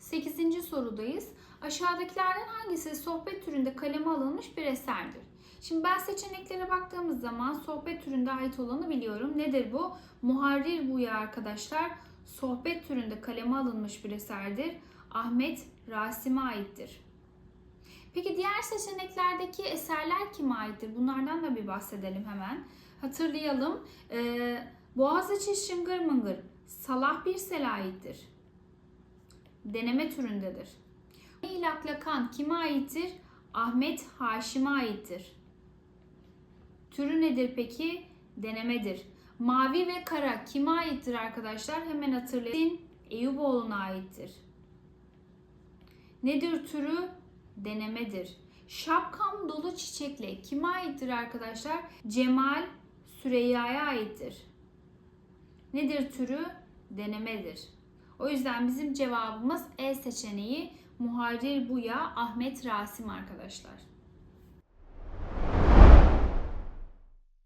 8. sorudayız. Aşağıdakilerden hangisi sohbet türünde kaleme alınmış bir eserdir? Şimdi ben seçeneklere baktığımız zaman sohbet türünde ait olanı biliyorum. Nedir bu? Muharrir Buya arkadaşlar sohbet türünde kaleme alınmış bir eserdir. Ahmet Rasim'e aittir. Peki diğer seçeneklerdeki eserler kime aittir? Bunlardan da bir bahsedelim hemen. Hatırlayalım. Ee, Boğaziçi Şıngır Mıngır Salah Birsel'e aittir. Deneme türündedir. İlak Lakan kime aittir? Ahmet Haşim'e aittir. Türü nedir peki? Denemedir. Mavi ve kara kime aittir arkadaşlar? Hemen hatırlayın. Eyüboğlu'na aittir. Nedir türü? Denemedir. Şapkam dolu çiçekle kime aittir arkadaşlar? Cemal Süreyya'ya aittir. Nedir türü? Denemedir. O yüzden bizim cevabımız E seçeneği Muharrir Buya Ahmet Rasim arkadaşlar.